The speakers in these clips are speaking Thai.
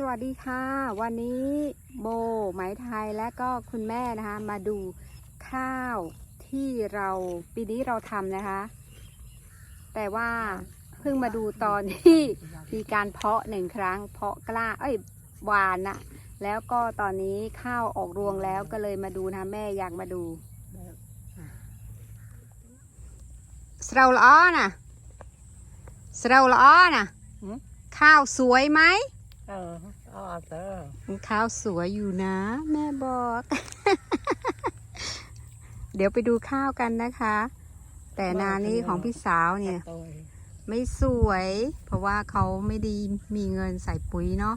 สวัสดีค่ะ วันนี้โบไหมไทยและก็คุณแม่นะคะ มาดูข้าวที่เราปีนี้เราทำนะคะ แต่ว่าเพิ่งมาดูตอนที่มีการเพาะหนึ่งครั้ง เพาะกล้า เอ้ยหวานนะแล้วก็ตอนนี้ข้าวออกรวงแล้วก็เลยมาดูนะแม่อยากมาดูสเราละอ้อน่ะสเราละอ้อน่ะหืมข้าวสวยไหม เอออ๋อเตอข้าวสวยอยู่นะ แม่บอก เดี๋ยวไปดูข้าวกันนะคะ แต่นานี้ของพี่สาวเนี่ยตัวไม่สวย เพราะว่าเขาไม่ไดีมีเงินใส่ปุ๋ยเนาะ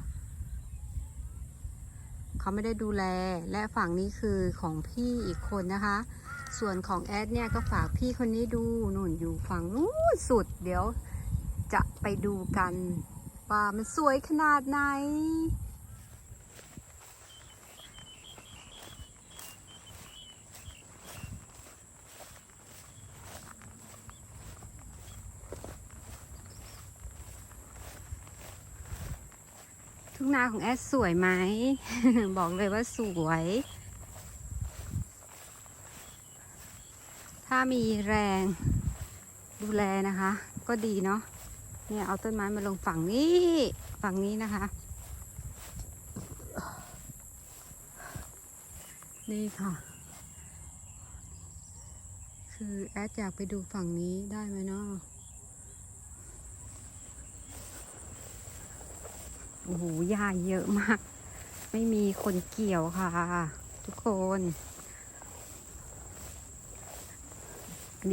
เขาไม่ได้ดูแลและฝั่งนี้คือของพี่อีกคนนะคะ ส่วนของแอดเนี่ยก็ฝากพี่คนนี้ดูนุ่นอยู่ฝั่งนู้นสุด เดี๋ยวจะไปดูกัน ว่ามันสวยขนาดไหน ทุ่งนาของแอดสวยไหม บอกเลยว่าสวย ถ้ามีแรงดูแลนะคะ ก็ดีเนาะ เนี่ยเอาต้นไม้มาลงฝั่งนี้ฝั่งนี้นะคะ นี่ค่ะ คือแอดอยากไปดูฝั่งนี้ได้ไหมเนาะโอ้โหหญ้าเยอะมาก ไม่มีคนเกี่ยวค่ะ ทุกคน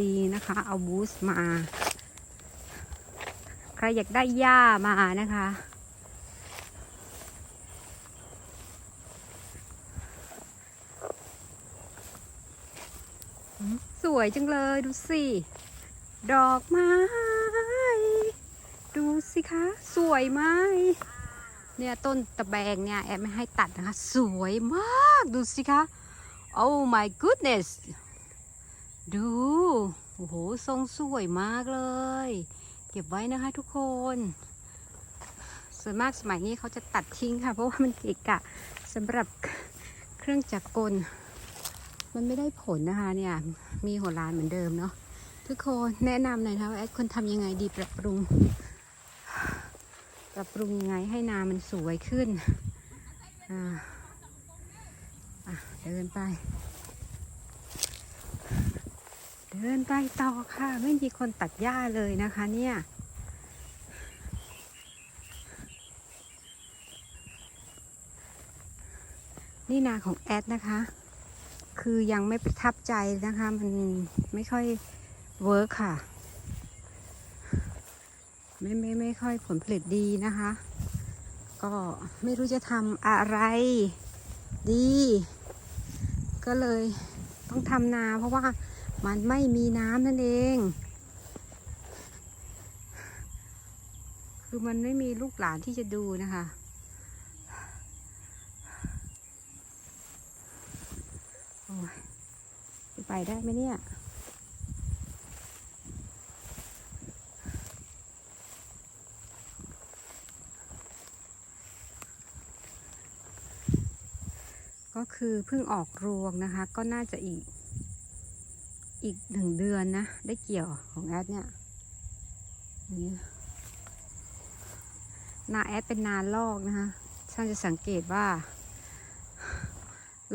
ดีนะคะ เอาบูส์มา ใครอยากได้หญ้ามานะคะ สวยจังเลยดูสิ ดอกไม้ ดูสิคะ สวยไหมเนี่ยต้นตะแบงเนี่ยแอบไม่ให้ตัดนะคะ สวยมากดูสิคะ Oh my goodness ดู โอ้โห ทรงสวยมากเลย ก็บไว้นะคะทุกคน ส่วนมากสมัยนี้เขาจะตัดทิ้งค่ะ เพราะว่ามันเกะกะสำหรับเครื่องจักรกล มันไม่ได้ผลนะคะเนี่ย มีหัวลานเหมือนเดิมเนาะทุกคนแนะนำหน่อยนะว่าแอดควรทำยังไงดีปรับปรุง ปรับปรุงยังไงให้นามันสวยขึ้นอ่าอะเดินไป เดินไปต่อค่ะ ไม่มีคนตัดหญ้าเลยนะคะเนี่ยนี่นาของแอดนะคะ คือยังไม่ประทับใจนะคะ มันไม่ค่อยเวิร์คค่ะ ไม่ไม่ไม่ค่อยผลผลิตดีนะคะ ก็ไม่รู้จะทำอะไรดี ก็เลยต้องทำนาเพราะว่า มันไม่มีน้ำนั่นเอง คือมันไม่มีลูกหลานที่จะดูนะคะ โอ้ยจะไปได้ไหมเนี่ย ก็คือเพิ่งออกรวงนะคะ ก็น่าจะอีก อีกหนึ่งเดือนนะ ได้เกี่ยวของแอดเนี่ยนี้นาแอดเป็นนาลอกนะคะท่านจะสังเกตว่า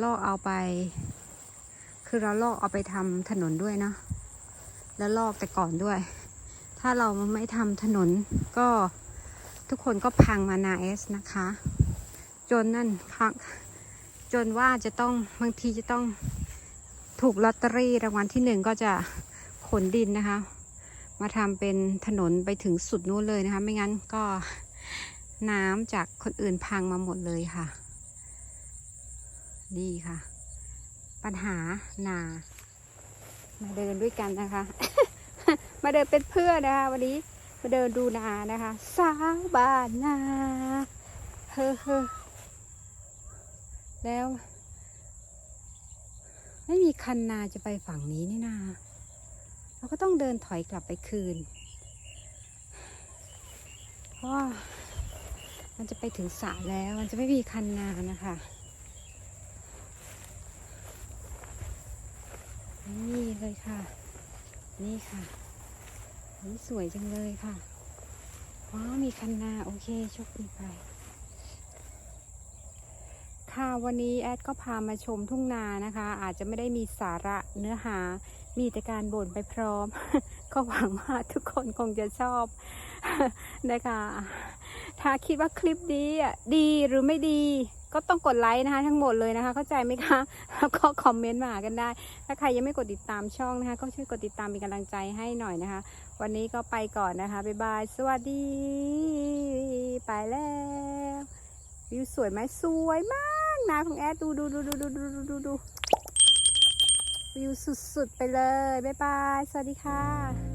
ลอกเอาไป คือเราลอกเอาไปทำถนนด้วยเนะแล้วลอกแต่ก่อนด้วย ถ้าเราไม่ทำถนนก็ทุกคนก็พังมานาเอสนะคะ จนนั่นพังจนว่าจะต้องบางทีจะต้อง ถูกลอตเตอรี่รางวัลที่หนึ่งก็จะขนดินนะคะ มาทำเป็นถนนไปถึงสุดนู้นเลยนะคะ ไม่งั้นก็น้ำจากคนอื่นพังมาหมดเลยค่ะ นี่ค่ะ ปัญหานา มาเดินด้วยกันนะคะ มาเดินเป็นเพื่อนนะคะวันนี้มาเดินดูนานะคะ สาวบ้านนา เฮ้อเฮ้อแล้ว ไม่มีคันนาจะไปฝั่งนี้นี่นาเราก็ต้องเดินถอยกลับไปคืน เพราะว่ามันจะไปถึงสระแล้ว มันจะไม่มีคันนานะคะนี่เลยค่ะ นี่ค่ะนี่สวยจังเลยค่ะว้าวมีคันนา โอเคโชคดีไป ค่ะวันนี้แอดก็พามาชมทุ่งนานะคะ อาจจะไม่ได้มีสาระเนื้อหา มีแต่การบ่นไปพร้อม ก็หวังว่าทุกคนคงจะชอบนะคะถ้าคิดว่าคลิปนี้ดีหรือไม่ดีก็ต้องกดไลค์นะคะ ทั้งหมดเลยนะคะ เข้าใจไหมคะ แล้วก็คอมเมนต์มากันได้ ถ้าใครยังไม่กดติดตามช่องนะคะ ก็ช่วยกดติดตามเป็นกำลังใจให้หน่อยนะคะ วันนี้ก็ไปก่อนนะคะบ๊ายบายสวัสดี ไปแล้ววิวสวยไหมสวยมาก นาของแอดดูดูดูดูดูดูดูดูดูวิวสุดๆไปเลย บ๊ายบาย สวัสดีค่ะ